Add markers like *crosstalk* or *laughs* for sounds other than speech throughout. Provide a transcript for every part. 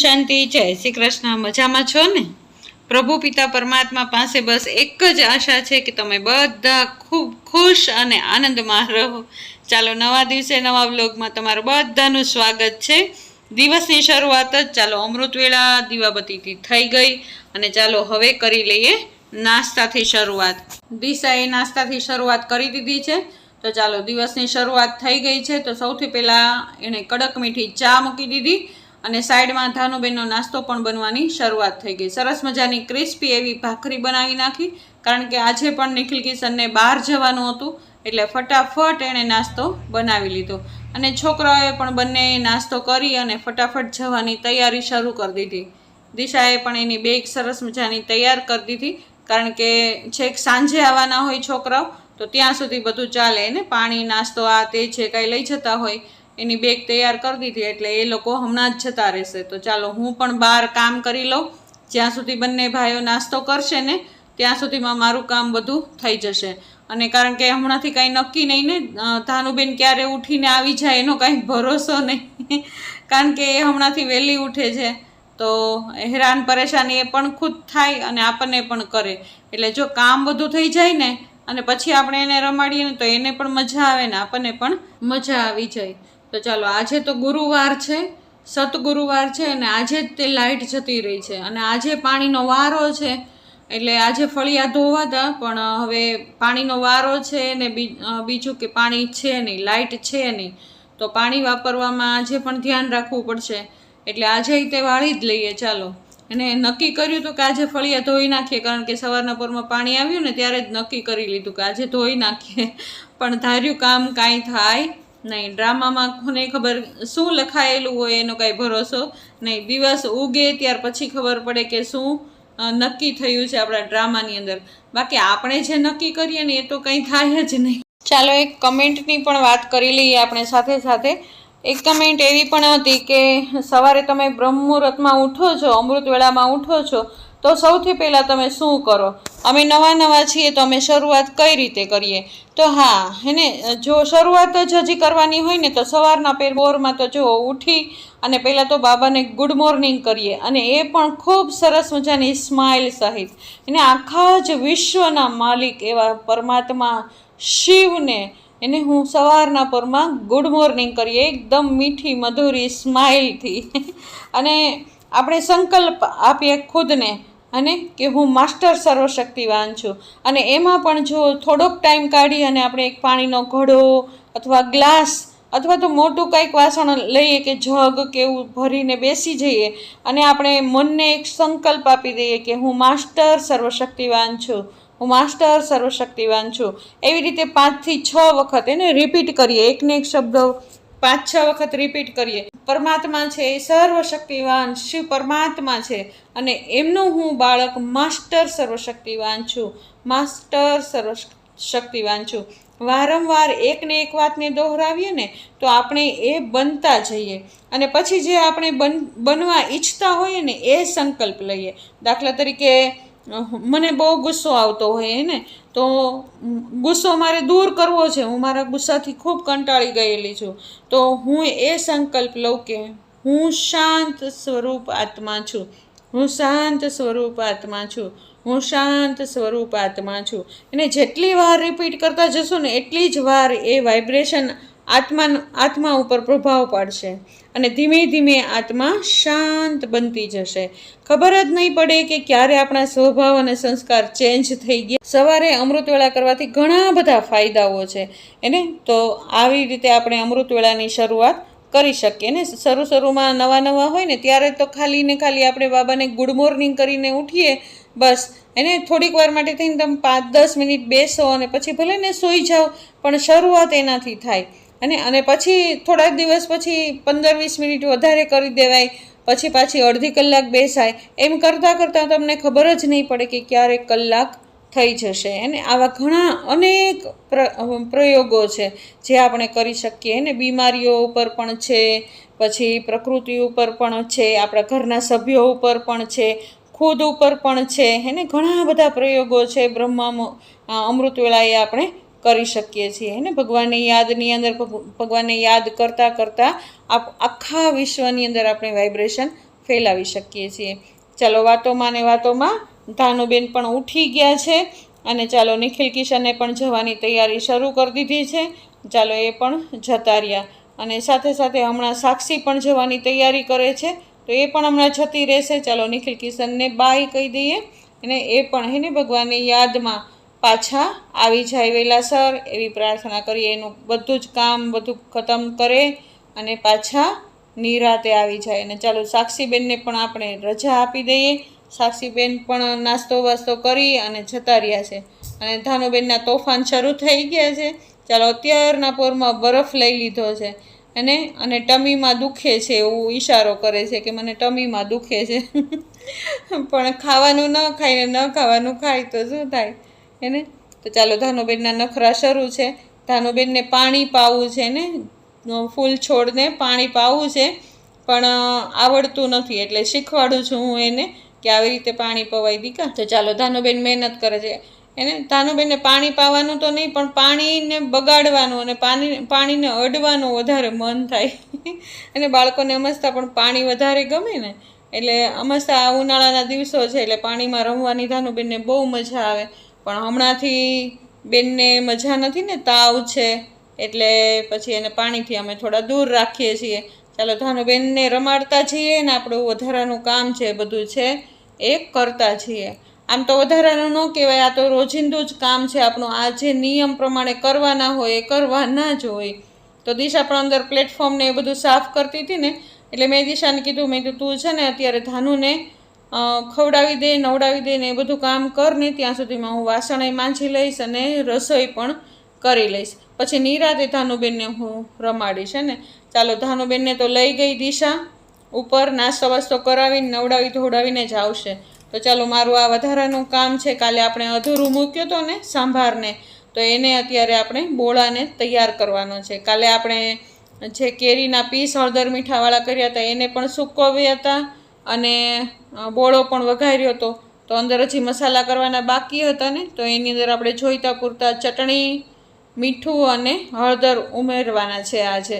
શાંતિ, જય શ્રી કૃષ્ણ, મજામાં છો ને? પ્રભુ પિતા પરમાત્મા પાસે બસ એક જ આશા છે કે તમે બધા ખૂબ ખુશ અને આનંદમાં રહો. ચાલો નવા દિવસે નવા વ્લોગમાં તમારું બધાનું સ્વાગત છે. દિવસની શરૂઆત જ ચાલો અમૃતવેળા દીવાબતીથી થઈ ગઈ અને ચાલો હવે કરી લઈએ નાસ્તાથી શરૂઆત. દિશાએ નાસ્તાથી શરૂઆત કરી દીધી છે. તો ચાલો દિવસની શરૂઆત થઈ ગઈ છે. તો સૌથી પહેલાં એણે કડક મીઠી ચા મૂકી દીધી. અને સાઈડમાં ધાનુબેનનો નાસ્તો પણ બનવાની શરૂઆત થઈ ગઈ. સરસ મજાની ક્રિસ્પી એવી ભાખરી બનાવી નાખી, કારણ કે આજે પણ નિખિલ કિશનને બહાર જવાનું હતું, એટલે ફટાફટ એણે નાસ્તો બનાવી લીધો. અને છોકરાઓએ પણ બંને નાસ્તો કરી અને ફટાફટ જવાની તૈયારી શરૂ કરી દીધી. દિશાએ પણ એની બેગ સરસ મજાની તૈયાર કરી દીધી, કારણ કે છેક સાંજે આવવાના હોય છોકરાઓ, તો ત્યાં સુધી બધું ચાલે એને પાણી, નાસ્તો આ તે છે કાંઈ લઈ જતા હોય એની બેગ તૈયાર કરી દીધી એટલે એ લોકો હમણાં જ જતા રહેશે. તો ચાલો, હું પણ બહાર કામ કરી લઉં. જ્યાં સુધી બંને ભાઈઓ નાસ્તો કરશે ને, ત્યાં સુધીમાં મારું કામ બધું થઈ જશે. અને કારણ કે હમણાંથી કાંઈ નક્કી નહીં ને ધાનુબેન ક્યારે ઉઠીને આવી જાય એનો કાંઈ ભરોસો નહીં. કારણ કે એ હમણાંથી વહેલી ઉઠે છે. તો હેરાન પરેશાની એ પણ ખુદ થાય અને આપણને પણ કરે. એટલે જો કામ બધું થઈ જાય ને, અને પછી આપણે એને રમાડીએ ને, તો એને પણ મજા આવે ને, આપણને પણ મજા આવી જાય. તો ચાલો, આજે તો ગુરુવાર છે સત ગુરુવાર છે અને આજે જ તે લાઇટ જતી રહી છે. અને આજે પાણીનો વારો છે, એટલે આજે ફળિયા ધોવાતા પણ હવે પાણીનો વારો છે ને બીજું કે પાણી છે નહીં લાઇટ છે નહીં. તો પાણી વાપરવામાં આજે પણ ધ્યાન રાખવું પડશે. એટલે આજે તે વાળી જ લઈએ, ચાલો. અને નક્કી કર્યું હતું કે આજે ફળિયા ધોઈ નાખીએ, કારણ કે સવારના પોરમાં પાણી આવ્યું ને ત્યારે જ નક્કી કરી લીધું કે આજે ધોઈ નાખીએ. પણ ધાર્યું કામ કાંઈ થાય નહીં, ડ્રામામાં કોને ખબર શું લખાયેલું હોય એનો કાંઈ ભરોસો નહીં. દિવસ ઉગે ત્યાર પછી ખબર પડે કે શું નક્કી થયું છે આપણા ડ્રામાની અંદર. બાકી આપણે જે નક્કી કરીએ ને એ તો કંઈ થાય જ નહીં. ચાલો એક કમેન્ટની પણ વાત કરી લઈએ આપણે સાથે સાથે. એક કમેન્ટ એવી પણ હતી કે, સવારે તમે બ્રહ્મ મુહૂર્તમાં ઉઠો છો અમૃત વેળામાં ઉઠો છો તો સૌથી પહેલાં તમે શું કરો? અમે નવા નવા છીએ તો અમે શરૂઆત કઈ રીતે કરીએ? તો હા, હેને, જો શરૂઆત જ હજી કરવાની હોય ને તો સવારના પેર બોરમાં તો જો ઉઠી અને પહેલાં તો બાબાને ગુડ મોર્નિંગ કરીએ અને એ પણ ખૂબ સરસ મજાની સ્માઇલ સહિત. એને આખા જ વિશ્વના માલિક એવા પરમાત્મા શિવને, એને હું સવારના પરમાં ગુડ મોર્નિંગ કરીએ, એકદમ મીઠી, મધુરી સ્માઇલથી *laughs* અને આપણે સંકલ્પ આપીએ ખુદને અને કે હું માસ્ટર સર્વશક્તિવાન છું. અને એમાં પણ જો થોડોક ટાઈમ કાઢી અને આપણે એક પાણીનો ઘડો અથવા ગ્લાસ અથવા તો મોટું કંઈક વાસણ લઈએ કે જગ કે એવું ભરીને બેસી જઈએ અને આપણે મનને એક સંકલ્પ આપી દઈએ કે હું માસ્ટર સર્વશક્તિવાન છું. હું માસ્ટર સર્વશક્તિવાન છું. એવી રીતે પાંચથી છ વખત એને રિપીટ કરીએ. એકને એક શબ્દ પાંચ છ વખત રિપીટ કરીએ. પરમાત્મા છે એ સર્વશક્તિવાન શિવ પરમાત્મા છે અને એમનું હું બાળક માસ્ટર સર્વશક્તિવાન છું, માસ્ટર સર્વ શક્તિવાન છું. વારંવાર એકને એક વાતને દોહરાવીએ ને તો આપણે એ બનતા જઈએ અને પછી જે આપણે બન, બનવા ઈચ્છતા હોઈએ ને એ સંકલ્પ લઈએ. દાખલા તરીકે મને બહુ ગુસ્સો આવતો હોય ને તો ગુસ્સો મારે દૂર કરવો છે. હું મારા ગુસ્સાથી ખૂબ કંટાળી ગયેલી છું. તો હું એ સંકલ્પ લઉં કે હું શાંત સ્વરૂપ આત્મા છું. હું શાંત સ્વરૂપ આત્મા છું. હું શાંત સ્વરૂપ આત્મા છું. એને જેટલી વાર રિપીટ કરતા જશો ને, એટલી જ વાર એ વાઇબ્રેશન આત્મા આત્મા ઉપર પ્રભાવ પાડશે અને ધીમે ધીમે આત્મા શાંત બનતી જશે. ખબર જ નહીં પડે કે ક્યારે આપણા સ્વભાવ અને સંસ્કાર ચેન્જ થઈ ગયા. સવારે અમૃતવેળા કરવાથી ઘણા બધા ફાયદાઓ છે. એને તો આવી રીતે આપણે અમૃતવેળાની શરૂઆત કરી શકીએ. ને શરૂ શરૂમાં નવા નવા હોય ને ત્યારે તો ખાલી ને ખાલી આપણે બાબાને ગુડ મોર્નિંગ કરીને ઉઠીએ, બસ. એને થોડીક વાર માટે થઈને તમે પાંચ દસ મિનિટ બેસો અને પછી ભલે ને સૂઈ જાઓ, પણ શરૂઆત એનાથી થાય. અને અને પછી થોડાક દિવસ પછી પંદર વીસ મિનિટ વધારે કરી દેવાય, પછી પાછી અડધી કલાક બેસાય. એમ કરતાં કરતાં તમને ખબર જ નહીં પડે કે ક્યારે કલાક થઈ જશે. અને આવા ઘણા અનેક પ્ર, પ્રયોગો છે જે આપણે કરી શકીએ. અને બીમારીઓ ઉપર પણ છે, પછી પ્રકૃતિ ઉપર પણ છે, આપણા ઘરના સભ્યો ઉપર પણ છે, ખુદ ઉપર પણ છે. એને ઘણા બધા પ્રયોગો છે. બ્રહ્મા અમૃતવેળાએ અમૃત વેળાએ આપણે કરી શકીએ છીએ ને? ભગવાનની યાદની અંદર, ભગ- ભગવાનને યાદ કરતાં કરતાં આપ, આખા વિશ્વની અંદર આપણે વાઇબ્રેશન ફેલાવી શકીએ છીએ. ચાલો, વાતોમાં ને વાતોમાં ધાનુબેન પણ ઉઠી ગયા છે અને ચાલો, નિખિલ કિશને પણ જવાની તૈયારી શરૂ કરી દીધી છે. ચાલો, એ પણ જતા રહ્યા. અને સાથે સાથે હમણાં સાક્ષી પણ જવાની તૈયારી કરે છે. તો એ પણ હમણાં જતી રહેશે. ચાલો, નિખિલ કિશનને બાય કહી દઈએ. અને એ પણ હેને ભગવાનની યાદમાં પાછા આવી જાય વહેલાસર એવી પ્રાર્થના કરીએ, એનું બધું જ કામ, બધું ખતમ કરે અને પાછા નિરાતે આવી જાય. અને ચાલો, સાક્ષીબેનને પણ આપણે રજા આપી દઈએ. સાક્ષીબેન પણ નાસ્તો વાસ્તો કરી અને જતા રહ્યા છે. અને ધાનુબેનના તોફાન શરૂ થઈ ગયા છે. ચાલો, અત્યારના પોરમાં બરફ લઈ લીધો છે. અને અને ટમીમાં દુખે છે એવું ઈશારો કરે છે કે મને ટમીમાં દુખે છે. *laughs* પણ ખાવાનું ન ખાઈને ન ખાવાનું ખાય તો શું થાય? એને તો ચાલો, ધાનુબેનના નખરા શરૂ છે. ધાનુબેનને પાણી પાવું છે ને? ફૂલ છોડને પાણી પાવું છે. પણ આવડતું નથી. એટલે શીખવાડું છું હું એને કે આવી રીતે પાણી પવાઈ દીકા. તો ચાલો, ધાનુબેન મહેનત કરે છે. એને ધાનુબેનને પાણી પાવાનું તો નહીં, પણ પાણીને બગાડવાનું અને પાણી, પાણીને અડવાનું વધારે મન થાય. *laughs* અને બાળકોને અમસ્તા પણ પાણી વધારે ગમે ને? એટલે અમસ્તા ઉનાળાના દિવસો છે, એટલે પાણીમાં રમવાની ધાનુબેનને બહુ મજા આવે. પણ હમણાંથી બેનને મજા નથી ને, તાવ છે, એટલે પછી એને પાણીથી અમે થોડા દૂર રાખીએ છીએ. ચાલો ધાનુબેનને રમાડતા છીએ ને, આપણું વધારાનું કામ છે, બધું છે, એ કરતા છીએ આમ તો વધારાનું ન કહેવાય, આ તો રોજિંદું જ કામ છે, આપણું આ જે નિયમ પ્રમાણે કરવાના હોય, એ કરવાના જ હોય. તો દિશા પણ અંદર પ્લેટફોર્મને એ બધું સાફ કરતી હતી ને, એટલે મેં દિશાને કીધું, મેં કીધું, તું છે ને, અત્યારે ધાનુને ખવડાવી દે, નવડાવી દે ને એ બધું કામ કરને ત્યાં સુધીમાં હું વાસણ માંજી લઈશ અને રસોઈ પણ કરી લઈશ. પછી નિરાતે ધાનુબેનને હું રમાડીશ ને? ચાલો, ધાનુબેનને તો લઈ ગઈ દિશા ઉપર, નાસ્તો વાસ્તો કરાવીને નવડાવી ધોડાવીને જ આવશે. તો ચાલો, મારું આ વધારાનું કામ છે, કાલે આપણે અધૂરું મૂક્યું હતું ને સાંભારને, તો એને અત્યારે આપણે બોળાને તૈયાર કરવાનો છે. કાલે આપણે જે કેરીના પીસ હળદર મીઠાવાળા કર્યા હતા, એને પણ સૂકવ્યા હતા. અને બોળો પણ વઘાર્યો હતો. તો અંદર હજી મસાલા કરવાના બાકી હતા ને, તો એની અંદર આપણે જોઈતા પૂરતા ચટણી, મીઠું અને હળદર ઉમેરવાના છે આજે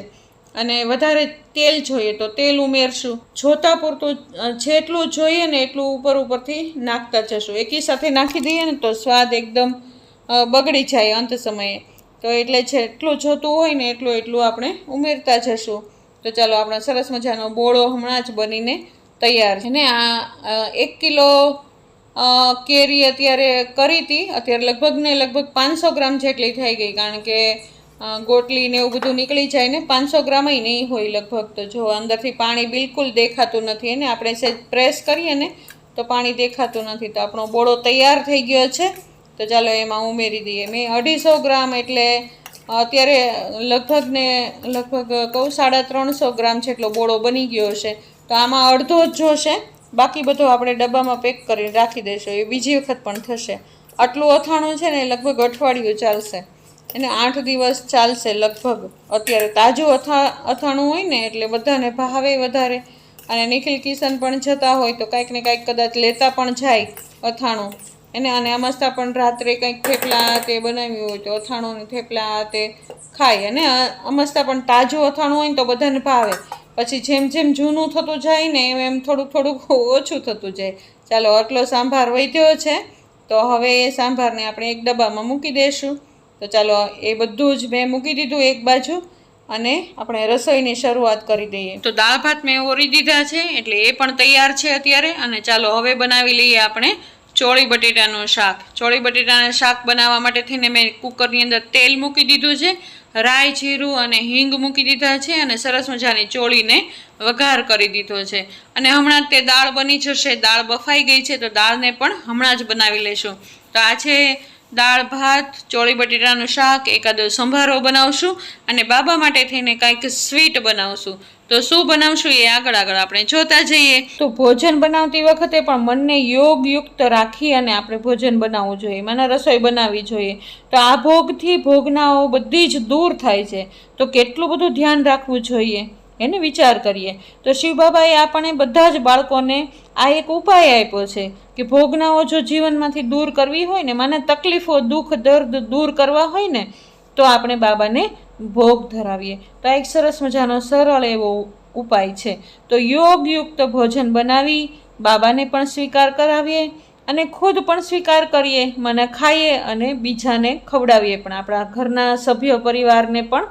અને વધારે તેલ જોઈએ તો તેલ ઉમેરશું. જોતા પૂરતું જેટલું જોઈએ ને એટલું ઉપર ઉપરથી નાખતા જશું. એકી સાથે નાખી દઈએ ને તો સ્વાદ એકદમ બગડી જાય અંત સમયે. તો એટલે જેટલું જોતું હોય ને એટલું એટલું આપણે ઉમેરતા જશું. તો ચાલો, આપણો સરસ મજાનો બોળો હમણાં જ બનીને તૈયાર છે. ને આ એક કિલો કેરી અત્યારે કરી હતી. અત્યારે લગભગ ને લગભગ પાંચસો ગ્રામ જેટલી થઈ ગઈ, કારણ કે ગોટલી ને એવું બધું નીકળી જાય ને પાંચસો ગ્રામય નહીં હોય લગભગ. તો જો અંદરથી પાણી બિલકુલ દેખાતું નથી એને આપણે સહેજ પ્રેસ કરીએ ને, તો પાણી દેખાતું નથી. તો આપણો બોળો તૈયાર થઈ ગયો છે. તો ચાલો એમાં ઉમેરી દઈએ. મેં અઢીસો ગ્રામ એટલે, અત્યારે લગભગ ને લગભગ કહું સાડા ત્રણસો ગ્રામ જેટલો બોળો બની ગયો છે તો આમાં અડધો જ જોશે. બાકી બધો આપણે ડબ્બામાં પેક કરીને રાખી દઈશું. એ બીજી વખત પણ થશે. આટલું અથાણું છે ને લગભગ અઠવાડિયું ચાલશે. એને આઠ દિવસ ચાલશે લગભગ. અત્યારે તાજું અથા, અથાણું હોય ને એટલે બધાને ભાવે વધારે. અને નિખિલ કિશન પણ જતા હોય તો કાંઈક ને કાંઈક કદાચ લેતા પણ જાય અથાણું. એને અને અમસ્તા પણ રાત્રે કંઈક થેપલા તે બનાવ્યું હોય તો અથાણું થેપલા તે ખાય. અને અમસ્તા પણ તાજું અથાણું હોય ને તો બધાને ભાવે. પછી જેમ જેમ જૂનું થતું જાય ને એમ એમ થોડુંક થોડુંક ઓછું થતું જાય. ચાલો, આટલો સાંભાર વધ્યો છે. તો હવે એ સાંભારને આપણે એક ડબ્બામાં મૂકી દઈશું તો ચાલો, એ બધું જ મેં મૂકી દીધું એક બાજુ અને આપણે રસોઈની શરૂઆત કરી દઈએ. તો દાળ ભાત મેં ઓરી દીધા છે, એટલે એ પણ તૈયાર છે અત્યારે. અને ચાલો, હવે બનાવી લઈએ આપણે ચોળી બટેટાનું શાક. ચોળી બટેટાના શાક બનાવવા માટે થઈને મેં કુકરની અંદર તેલ મૂકી દીધું છે. રાઈ જીરું અને હિંગ મૂકી દીધા છે અને સરસ મજાની ચોળીને વઘાર કરી દીધો છે. અને હમણાં તે દાળ બની જશે. દાળ બફાઈ ગઈ છે તો દાળને પણ હમણાં જ બનાવી લેશું. તો આ છે દાળ, ભાત, ચોળી બટેટાનું શાક, એકાદો સંભારો બનાવશું અને બાબા માટે થઈને કાંઈક સ્વીટ બનાવશું. તો શું બનાવશું એ આગળ આગળ આપણે જોતા જઈએ. તો ભોજન બનાવતી વખતે પણ મનને યોગયુક્ત રાખી અને આપણે ભોજન બનાવવું જોઈએ મને રસોઈ બનાવવી જોઈએ. તો આ ભોગથી ભોગનાઓ બધી જ દૂર થાય છે. તો કેટલું બધું ધ્યાન રાખવું જોઈએ? એને વિચાર કરીએ. તો શિવ બાબાએ આપણને બધા જ બાળકોને આ એક ઉપાય આપ્યો છે કે ભોગનાઓ જો જીવનમાંથી દૂર કરવી હોય ને, મને તકલીફો, દુઃખ, દર્દ દૂર કરવા હોય ને, તો આપણે બાબાને ભોગ ધરાવીએ. તો આ એક સરસ મજાનો, સરળ એવો ઉપાય છે. તો યોગયુક્ત ભોજન બનાવી બાબાને પણ સ્વીકાર કરાવીએ અને ખુદ પણ સ્વીકાર કરીએ, મને ખાઈએ અને બીજાને ખવડાવીએ પણ. આપણા ઘરના સભ્ય પરિવારને પણ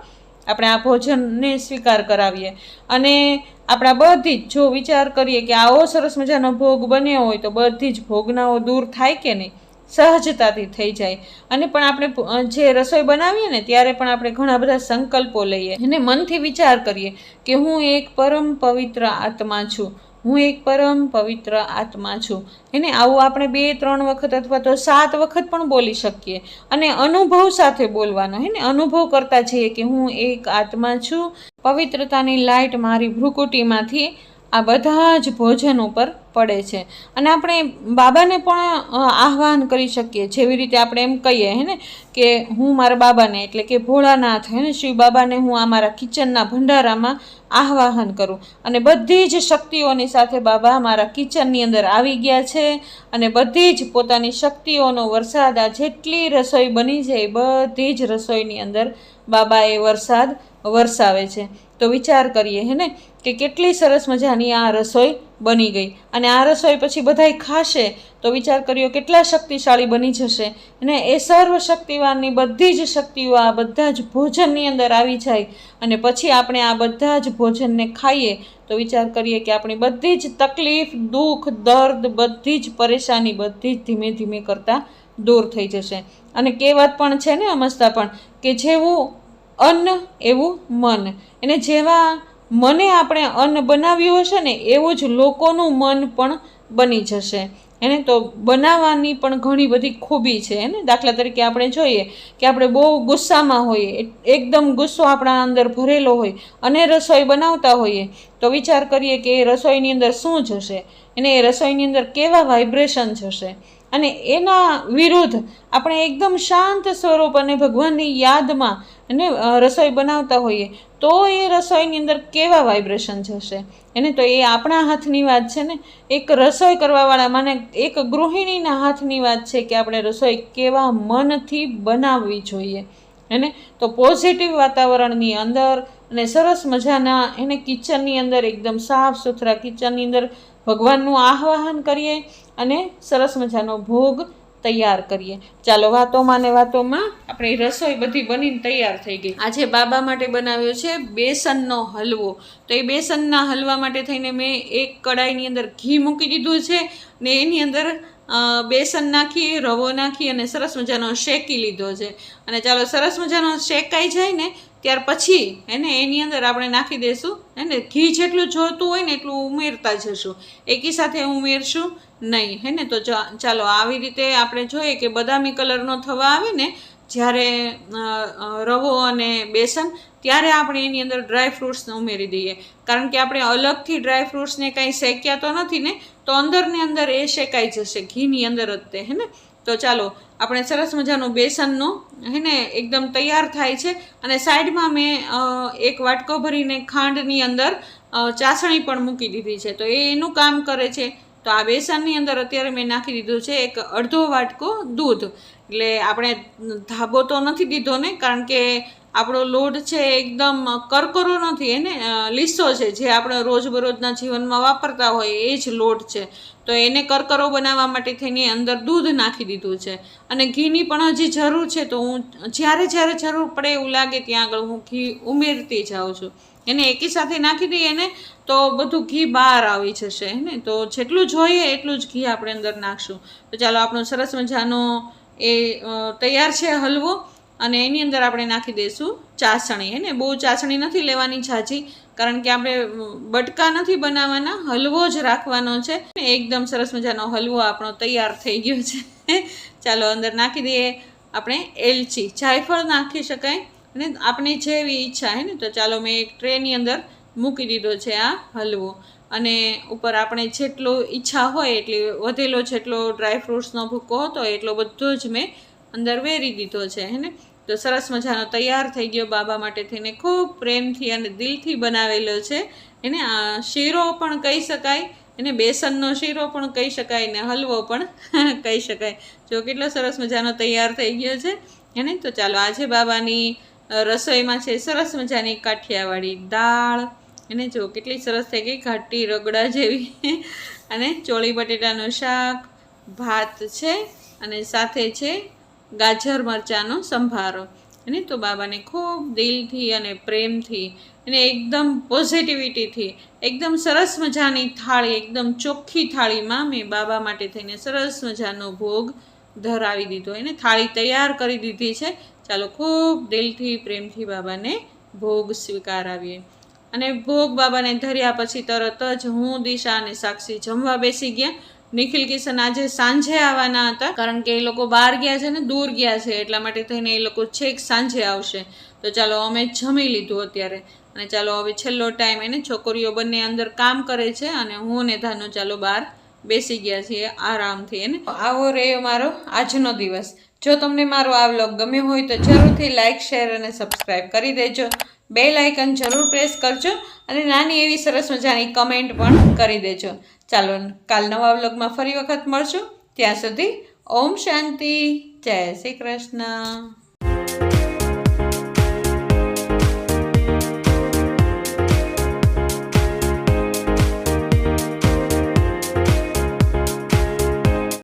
આપણે આ ભોજનને સ્વીકાર કરાવીએ. અને આપણા બધી જ જો વિચાર કરીએ કે આવો સરસ મજાનો ભોગ બન્યો હોય તો બધી જ ભોગનાઓ દૂર થાય કે નહીં? સહજતાથી થઈ જાય. અને પણ આપણે જે રસોઈ બનાવીએ ને, ત્યારે પણ આપણે ઘણા બધા સંકલ્પો લઈએ. અને મનથી વિચાર કરીએ કે હું એક પરમ પવિત્ર આત્મા છું. હું એક પરમ પવિત્ર આત્મા છું. એને આવું આપણે બે, ત્રણ વખત અથવા તો સાત વખત પણ બોલી શકીએ. અને અનુભવ સાથે બોલવાનો. હે ને? અનુભવ કરતા જઈએ કે હું એક આત્મા છું. પવિત્રતાની લાઇટ મારી ભ્રુકુટીમાંથી આ બધા જ ભોજન ઉપર પડે છે. અને આપણે બાબાને પણ આહવાન કરી શકીએ. જેવી રીતે આપણે એમ કહીએ, હે ને, કે હું મારા બાબાને, એટલે કે ભોળાનાથ, હે ને, શિવ બાબાને હું આ મારા કિચનના ભંડારામાં આહ્વાન કરું. અને બધી જ શક્તિઓની સાથે બાબા મારા કિચનની અંદર આવી ગયા છે અને બધી જ પોતાની શક્તિઓનો વરસાદ, આ જેટલી રસોઈ બની છે બધી જ રસોઈની અંદર બાબાએ વરસાદ વરસાવે છે. તો વિચાર કરીએ, હે ને? કે કેટલી સરસ મજાની આ રસોઈ બની ગઈ. અને આ રસોઈ પછી બધાય ખાશે, તો વિચાર કર્યો કેટલા શક્તિશાળી બની જશે. અને એ સર્વ શક્તિવાનની બધી જ શક્તિઓ આ બધા જ ભોજનની અંદર આવી જાય. અને પછી આપણે આ બધા જ ભોજનને ખાઈએ, તો વિચાર કરીએ કે આપણી બધી જ તકલીફ, દુઃખ, દર્દ, બધી જ પરેશાની બધી જ ધીમે ધીમે કરતાં દૂર થઈ જશે. અને કહેવત પણ છે ને અમસ્તા પણ, કે જેવું અન્ન એવું મન. એને જેવા મને આપણે અન્ન બનાવ્યું હશે ને, એવું જ લોકોનું મન પણ બની જશે. એને તો બનાવવાની પણ ઘણી બધી ખૂબી છે એને દાખલા તરીકે આપણે જોઈએ કે આપણે બહુ ગુસ્સામાં હોઈએ એકદમ ગુસ્સો આપણા અંદર ભરેલો હોય અને રસોઈ બનાવતા હોઈએ, તો વિચાર કરીએ કે એ રસોઈની અંદર શું જશે એને એ રસોઈની અંદર કેવા વાઇબ્રેશન જશે? અને એના વિરુદ્ધ આપણે એકદમ શાંત સ્વરૂપ અને ભગવાનની યાદમાં અને રસોઈ બનાવતા હોઈએ, તો એ રસોઈની અંદર કેવા વાઇબ્રેશન જશે? એને તો એ આપણા હાથની વાત છે ને, એક રસોઈ કરવાવાળા, મને એક ગૃહિણીના હાથની વાત છે કે આપણે રસોઈ કેવા મનથી બનાવવી જોઈએ. એને તો પોઝિટિવ વાતાવરણની અંદર અને સરસ મજાના એને કિચનની અંદર એકદમ સાફ સુથરા કિચનની અંદર ભગવાનનું આહ્વાન કરીએ અને સરસ મજાનો ભોગ તૈયાર કરીએ. ચાલો, વાતોમાં ને વાતોમાં આપણી રસોઈ બધી બનીને તૈયાર થઈ ગઈ. આજે બાબા માટે બનાવ્યો છે બેસનનો હલવો. તો એ બેસનના હલવા માટે થઈને મેં એક કડાઈની અંદર ઘી મૂકી દીધું છે ને એની અંદર બેસન નાખી, રવો નાખી અને સરસ મજાનો શેકી લીધો છે. અને ચાલો, સરસ મજાનો શેકાઈ જાય ને ત્યાર પછી એને એની અંદર આપણે નાખી દઈશું એને ઘી જેટલું જોતું હોય ને એટલું ઉમેરતા જશું. એકી સાથે ઉમેરશું નહીં, હે ને? તો ચાલો, આવી રીતે આપણે જોઈએ કે બદામી કલરનો થવા આવે ને, જ્યારે રવો અને બેસન, ત્યારે આપણે એની અંદર ડ્રાય ફ્રૂટ્સને ઉમેરી દઈએ. કારણ કે આપણે અલગથી ડ્રાય ફ્રૂટ્સને કાંઈ શેક્યા તો નથી ને, તો અંદરને અંદર એ શેકાઈ જશે, ઘીની અંદર જ તે, હે ને? તો ચાલો, આપણે સરસ મજાનું બેસનનું હે ને, એકદમ તૈયાર થાય છે. અને સાઈડમાં મેં એક વાટકો ભરીને ખાંડની અંદર ચાસણી પણ મૂકી દીધી છે. તો એ એનું કામ કરે છે. તો આ બેસનની અંદર અત્યારે મેં નાખી દીધું છે એક અડધો વાટકો દૂધ. એટલે આપણે ધાબો તો નથી દીધો ને, કારણ કે આપણો લોટ છે એકદમ કરકરો નથી એને લીસો છે, જે આપણે રોજબરોજના જીવનમાં વાપરતા હોય એ જ લોટ છે. તો એને કરકરો બનાવવા માટે થઈને અંદર દૂધ નાખી દીધું છે. અને ઘીની પણ હજી જરૂર છે, તો હું જ્યારે જ્યારે જરૂર પડે એવું લાગે ત્યાં આગળ હું ઘી ઉમેરતી જાઉં છું. એને એકી સાથે નાખી દઈએ ને, તો બધું ઘી બહાર આવી જશે ને? તો જેટલું જોઈએ એટલું જ ઘી આપણે અંદર નાખશું. તો ચાલો આપણો સરસ મજાનો એ તૈયાર છે હલવો અને એની અંદર આપણે નાખી દઈશું ચાસણી. હેને બહુ ચાસણી નથી લેવાની છાજી કારણ કે આપણે બટકા નથી બનાવવાના, હલવો જ રાખવાનો છે. એકદમ સરસ મજાનો હલવો આપણો તૈયાર થઈ ગયો છે. ચાલો, અંદર નાખી દઈએ આપણે એલચી. જાયફળ નાખી શકાય. અને આપણી જેવી ઈચ્છા, હે ને? તો ચાલો, મેં એક ટ્રેની અંદર મૂકી દીધો છે આ હલવો. અને ઉપર આપણે જેટલો ઈચ્છા હોય એટલી વધેલો જેટલો ડ્રાય ફ્રૂટ્સનો ભૂકો હતો એટલો બધો જ મેં અંદર વેરી દીધો છે, હે ને? તો સરસ મજાનો તૈયાર થઈ ગયો બાબા માટે થઈને. ખૂબ પ્રેમથી અને દિલથી બનાવેલો છે એને આ શીરો પણ કહી શકાય એને બેસનનો શીરો પણ કહી શકાય ને હલવો પણ *laughs* કહી શકાય. જો કેટલો સરસ મજાનો તૈયાર થઈ ગયો છે એને તો ચાલો આજે બાબાની રસોઈમાં છે સરસ મજાની કાઠિયાવાડી દાળ એને જો કેટલી સરસ થઈ ગઈ ઘાટી રગડા જેવી. અને ચોળી બટેટાનું શાક, ભાત છે અને સાથે છે ગાજર મરચાંનો સંભારો. એને તો બાબાને ખૂબ દિલથી અને પ્રેમથી અને એકદમ પોઝિટિવિટીથી, એકદમ સરસ મજાની થાળી, એકદમ ચોખ્ખી થાળીમાં મેં બાબા માટે થઈને સરસ મજાનો ભોગ ધરાવી દીધો. એને થાળી તૈયાર કરી દીધી છે. ચાલો ખૂબ દિલથી, પ્રેમથી બાબાને ભોગ સ્વીકારાવીએ. અને ભોગ બાબાને ધર્યા પછી તરત જ હું, દિશા અને સાક્ષી જમવા બેસી ગયા. નિખિલ કિશન આજે સાંજે આવવાના હતા, કારણ કે એ લોકો બહાર ગયા છે ને દૂર ગયા છે, એટલા માટે થઈને એ લોકો છેક સાંજે આવશે. તો ચાલો અમે જમી લીધું અત્યારે. અને ચાલો હવે છેલ્લો ટાઈમ એને છોકરીઓ બંને અંદર કામ કરે છે અને હું ને ધાનો ચાલો બહાર બેસી ગયા છીએ આરામથી એને આવો રહ્યો મારો આજનો દિવસ. જો તમને મારો આ વ્લોગ ગમ્યો હોય તો જરૂરથી લાઇક શેર અને સબસ્ક્રાઈબ કરી દેજો. બે આઇકન જરૂર પ્રેસ કરજો અને નાની એવી સરસ મજાની કમેન્ટ પણ કરી દેજો. ચાલો, કાલ નવા વ્લોગમાં ફરી વખત મળશું. ત્યાં સુધી ઓમ શાંતિ. જય શ્રી કૃષ્ણ.